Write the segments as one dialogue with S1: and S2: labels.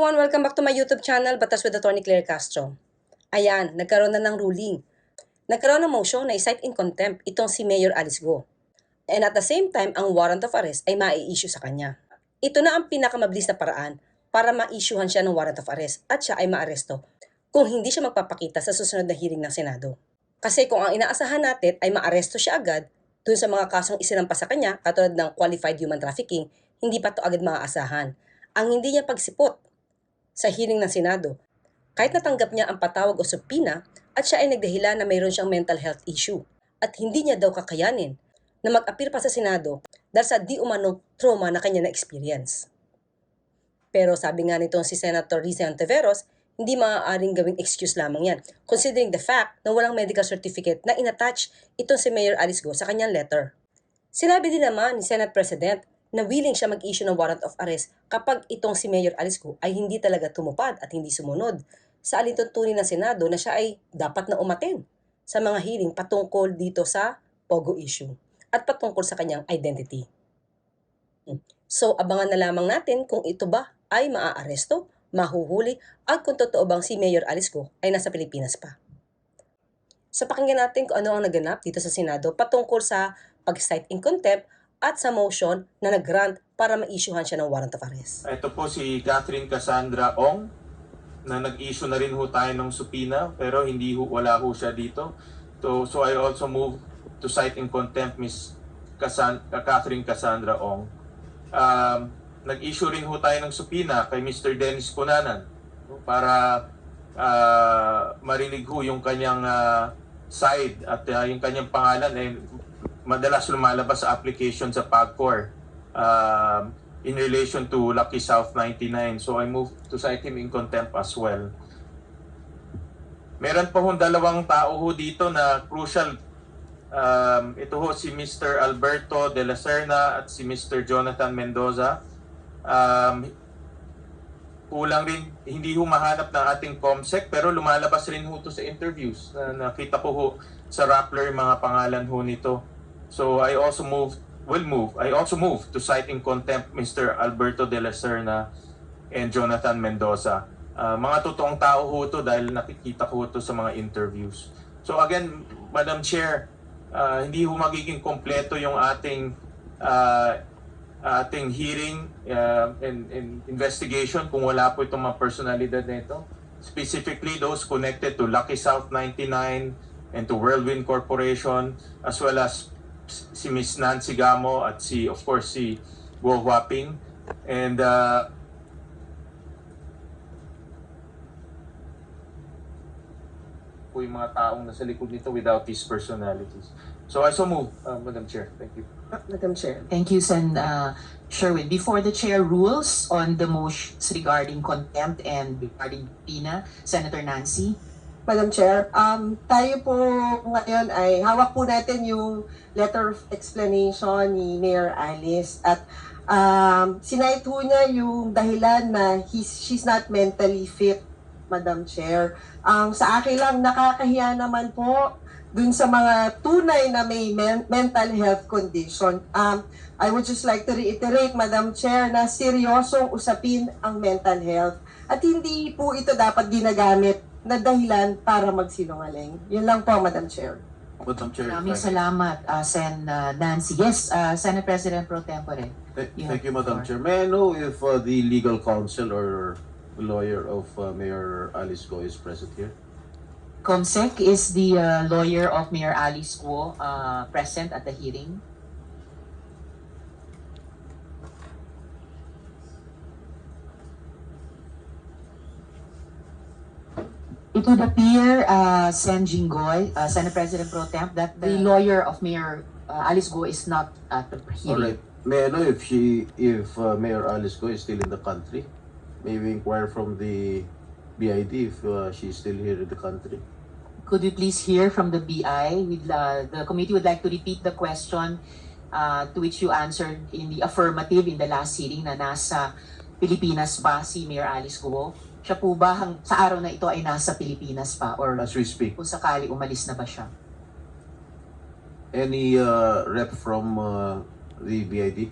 S1: everyone! Welcome back to my YouTube channel, Batas with Attorney Claire Castro. Ayan, nagkaroon na ng ruling. Nagkaroon ng motion na i-cite in contempt itong si Mayor Alice Go. And at the same time, ang warrant of arrest ay mai-issue sa kanya. Ito na ang pinakamabilis na paraan para ma-issuehan siya ng warrant of arrest at siya ay maaresto kung hindi siya magpapakita sa susunod na hearing ng Senado. Kasi kung ang inaasahan natin ay maaresto siya agad dun sa mga kasong isinampa sa kanya, katulad ng qualified human trafficking, hindi pa to agad maaasahan. Ang hindi niya pagsipot sa hearing ng Senado, kahit natanggap niya ang patawag o subpina at siya ay nagdahilan na mayroon siyang mental health issue at hindi niya daw kakayanin na mag-appear pa sa Senado dahil sa di umanong trauma na kanya na-experience. Pero sabi nga nitong si Senator Risa Ontiveros, hindi maaaring gawing excuse lamang yan, considering the fact na walang medical certificate na inattach itong si Mayor Alice Go sa kanyang letter. Sinabi din naman ni Senate President na willing siya mag-issue ng warrant of arrest kapag itong si Mayor Alice Go ay hindi talaga tumupad at hindi sumunod sa alintuntunin ng Senado na siya ay dapat na umaten sa mga hearing patungkol dito sa POGO issue at patungkol sa kanyang identity. Hmm. So, abangan na lamang natin kung ito ba ay maaaresto, mahuhuli, at kung totoo bang si Mayor Alice Go ay nasa Pilipinas pa. Sa pakinggan natin kung ano ang naganap dito sa Senado patungkol sa pag-cite in contempt at sa motion na nag-grant para ma-issuehan siya ng warrant of arrest.
S2: Ito po si Catherine Cassandra Ong na nag-issue na rin ho tayo ng supina pero hindi ho, wala ho siya dito. So, so I also move to cite in contempt Miss Cassan- uh, Catherine Cassandra Ong. Um, nag-issue rin ho tayo ng supina kay Mr. Dennis Cunanan para uh, marinig ho yung kanyang uh, side at uh, yung kanyang pangalan ay madalas lumalabas sa application sa PAGCOR um, in relation to Lucky South 99. So I move to cite him in contempt as well. Meron pa hong dalawang tao ho dito na crucial. Um, ito ho si Mr. Alberto de la Serna at si Mr. Jonathan Mendoza. Um, kulang rin, hindi ho mahanap ng ating COMSEC pero lumalabas rin ho to sa interviews. Na nakita ko ho sa Rappler mga pangalan ho nito. So I also move, will move, I also move to cite in contempt Mr. Alberto de la Serna and Jonathan Mendoza. Uh, mga totoong tao ho to dahil nakikita ko to sa mga interviews. So again, Madam Chair, uh, hindi ho magiging kompleto yung ating uh, ating hearing uh, and, and investigation kung wala po itong mga personalidad na ito. Specifically those connected to Lucky South 99 and to Whirlwind Corporation as well as si Miss Nancy Gamo at si of course si Guo Huaping and uh, po yung mga taong nasa likod nito without these personalities. So I so move, uh, Madam Chair. Thank you.
S1: Madam Chair.
S3: Thank you, Sen. Uh, Sherwin. Before the chair rules on the motions regarding contempt and regarding Pina, Senator Nancy.
S4: Madam Chair, um, tayo po ngayon ay hawak po natin yung letter of explanation ni Mayor Alice at um, sinayt po niya yung dahilan na he's, she's not mentally fit, Madam Chair. Ang sa akin lang nakakahiya naman po dun sa mga tunay na may men- mental health condition. Um, I would just like to reiterate, Madam Chair, na seryosong usapin ang mental health at hindi po ito dapat ginagamit na dahilan para magsinungaling. Yun lang po, Madam Chair.
S2: Madam Chair.
S3: Maraming salamat, uh, Sen. uh, Nancy. Yes, uh, Senate President Pro Tempore.
S5: Th-
S3: You
S5: Thank
S3: have
S5: you, Madam
S3: the
S5: Chair. May I know if uh, the legal counsel or lawyer of uh, Mayor Alice Go is present here?
S3: Comsec is the uh, lawyer of Mayor Alice Guo uh, present at the hearing. It would appear, uh, Sen Jinggoy, uh, Senate President Pro Temp, that the lawyer of Mayor uh, Alice Guo is not at the
S5: All
S3: hearing.
S5: right. May I know if she, if uh, Mayor Alice Go is still in the country? May we inquire from the BID if uh, she is still here in the country?
S3: Could we please hear from the BI? We'd, uh, the committee would like to repeat the question uh, to which you answered in the affirmative in the last hearing na nasa Pilipinas pa si Mayor Alice Guo. Siya po ba hang, sa araw na ito ay nasa Pilipinas pa or
S5: As we speak,
S3: kung sakali umalis na ba siya?
S5: any uh, rep from uh, the BID?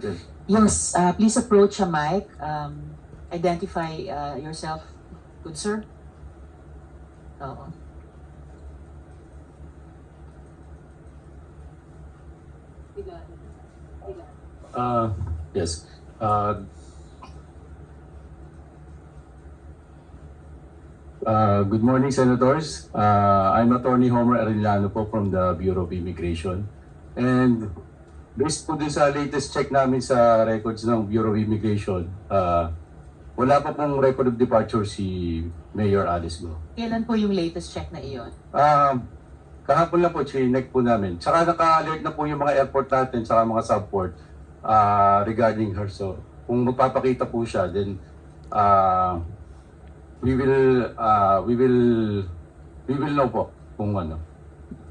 S5: Yes.
S3: Yes, uh, please approach a mic. Um, identify uh, yourself, good sir? Oo.
S6: Uh, yes. Uh, uh, good morning, Senators. Uh, I'm Attorney Homer Arellano po from the Bureau of Immigration. And based po din sa latest check namin sa records ng Bureau of Immigration, uh, wala pa pong record of departure si Mayor Alice Go.
S3: Kailan po yung latest check na iyon?
S6: Um, kahapon lang po, chinek po namin. Tsaka naka-alert na po yung mga airport natin, tsaka mga subport uh, regarding her. So, kung magpapakita po siya, then uh, we will, uh, we will, we will know po kung ano.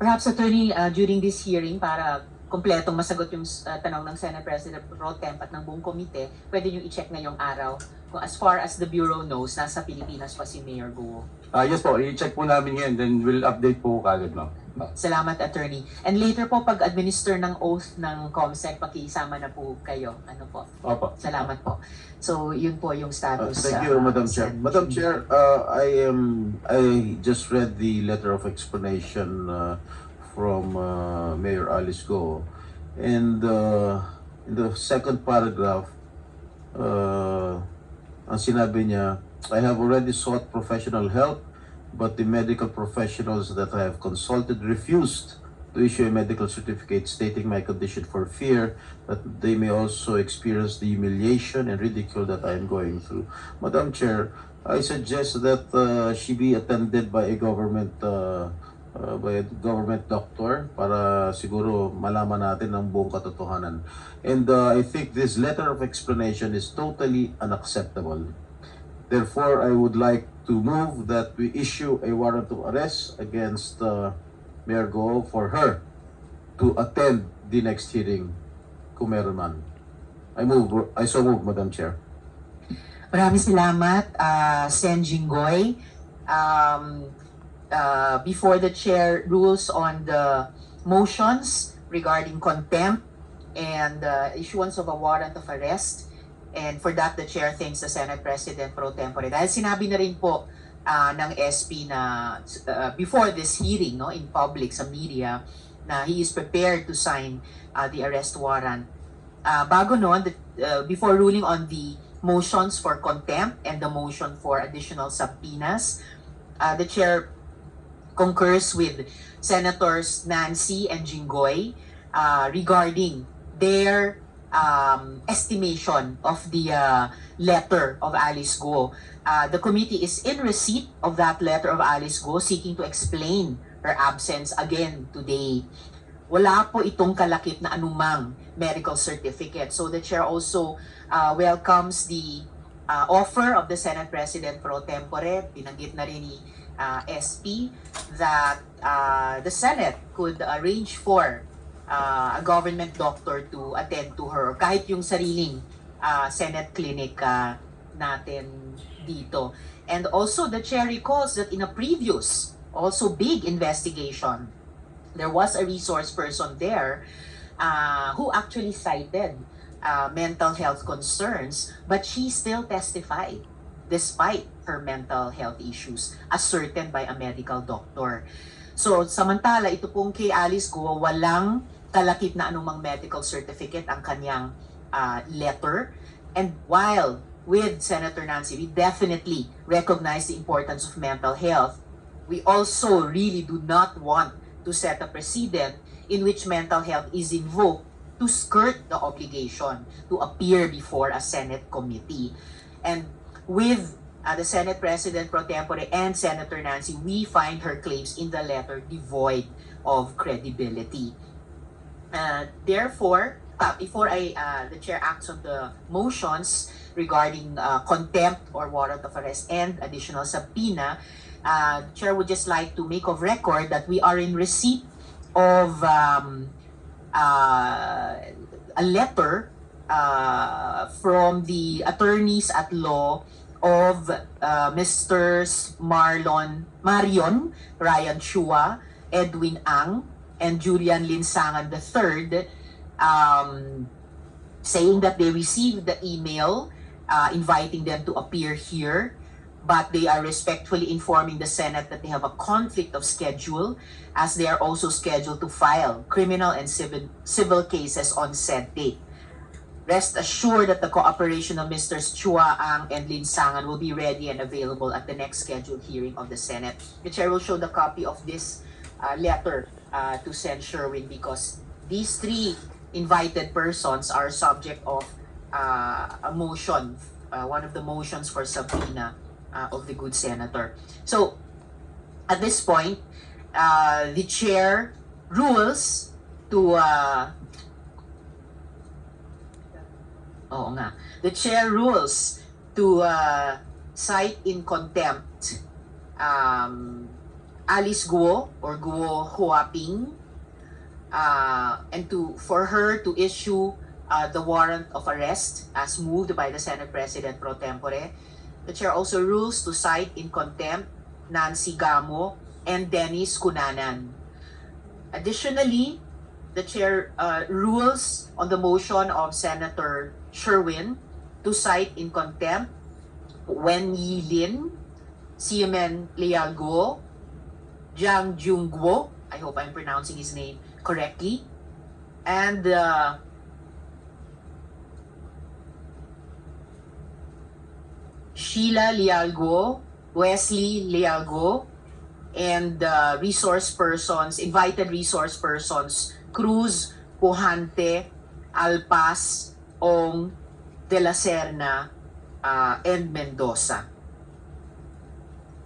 S3: Perhaps attorney, uh, during this hearing, para kompletong masagot yung uh, tanong ng Senate President Pro Temp at ng buong komite, pwede nyo i-check ngayong araw kung as far as the Bureau knows, nasa Pilipinas pa si Mayor Guo.
S6: Ah, yes po, i-check po namin yan, then we'll update po kagad, ma'am.
S3: Salamat, attorney. And later po, pag-administer ng oath ng COMSEC, pakisama na po kayo. Ano po?
S6: Opo.
S3: Salamat po. So, yun po yung
S5: Uh,
S3: status.
S5: thank you,
S3: uh,
S5: Madam Chair.
S3: Sen.
S5: Madam Chair, uh, I am, I just read the letter of explanation uh, from uh, Mayor Alice Go. And uh, in the second paragraph, uh, ang sinabi niya, I have already sought professional help, but the medical professionals that I have consulted refused to issue a medical certificate stating my condition for fear that they may also experience the humiliation and ridicule that I am going through. Madam Chair, I suggest that uh, she be attended by a government uh, uh, by government doctor para siguro malaman natin ang buong katotohanan. And uh, I think this letter of explanation is totally unacceptable. Therefore, I would like to move that we issue a warrant of arrest against uh, Mayor Go for her to attend the next hearing kung. I move, I so move, Madam Chair.
S3: Maraming salamat, uh, Sen Jinggoy. Um, uh, before the chair rules on the motions regarding contempt and uh, issuance of a warrant of arrest, and for that, the chair thanks the Senate President pro tempore. Dahil sinabi na rin po uh, ng SP na uh, before this hearing no, in public, sa media, na he is prepared to sign uh, the arrest warrant. Uh, bago noon, the, uh, before ruling on the motions for contempt and the motion for additional subpoenas. Uh, the chair concurs with Senators Nancy and Jinggoy uh, regarding their um, estimation of the uh, letter of Alice Go. Uh, the committee is in receipt of that letter of Alice Go seeking to explain her absence again today. Wala po itong kalakip na anumang medical certificate. So the chair also uh, welcomes the uh, offer of the Senate President pro tempore, binanggit na rin ni uh, SP, that uh, the Senate could arrange for uh, a government doctor to attend to her, kahit yung sariling uh, Senate clinic uh, natin dito. And also, the chair recalls that in a previous, also big investigation, there was a resource person there uh, who actually cited uh, mental health concerns, but she still testified despite her mental health issues ascertained by a medical doctor. So, samantala, ito pong kay Alice Go, walang kalakip na anumang medical certificate ang kanyang uh, letter. And while with Senator Nancy, we definitely recognize the importance of mental health, we also really do not want to set a precedent in which mental health is invoked to skirt the obligation to appear before a Senate committee. And with uh, the Senate President pro tempore and Senator Nancy, we find her claims in the letter devoid of credibility. Uh, therefore, uh, before I uh, the chair acts on the motions regarding uh, contempt or warrant of arrest and additional subpoena, uh, the chair would just like to make of record that we are in receipt of um, uh, a letter uh, from the attorneys at law of uh, Mr. Marlon Marion Ryan Chua, Edwin Ang, and Julian Linsangan III um, saying that they received the email uh, inviting them to appear here, but they are respectfully informing the Senate that they have a conflict of schedule as they are also scheduled to file criminal and civil, civil cases on said date. Rest assured that the cooperation of Mr. Chua Ang and Lin Sangan will be ready and available at the next scheduled hearing of the Senate. The chair will show the copy of this uh, letter uh, to Sen Sherwin because these three invited persons are subject of uh, a motion, uh, one of the motions for subpoena uh, of the good senator. So, at this point, uh, the chair rules to uh, Oo nga. The chair rules to uh, cite in contempt um, Alice Guo or Guo Huaping uh, and to for her to issue uh, the warrant of arrest as moved by the Senate President pro tempore. The chair also rules to cite in contempt Nancy Gamo and Dennis Cunanan. Additionally, the chair uh, rules on the motion of Senator Sherwin to cite in contempt Wen Yi Lin, Siemen Liago, Jiang Jungguo, I hope I'm pronouncing his name correctly, and uh, Sheila Lialgo, Wesley Lialgo, and uh, resource persons, invited resource persons, Cruz, Pujante, Alpas, Ong, De La Serna, uh, and Mendoza.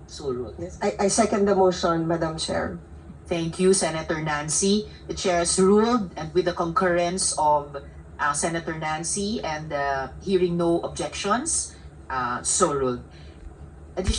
S3: So ruled.
S4: I, I second the motion, Madam Chair.
S3: Thank you, Senator Nancy. The chair has ruled and with the concurrence of uh, Senator Nancy and uh, hearing no objections, uh, so ruled.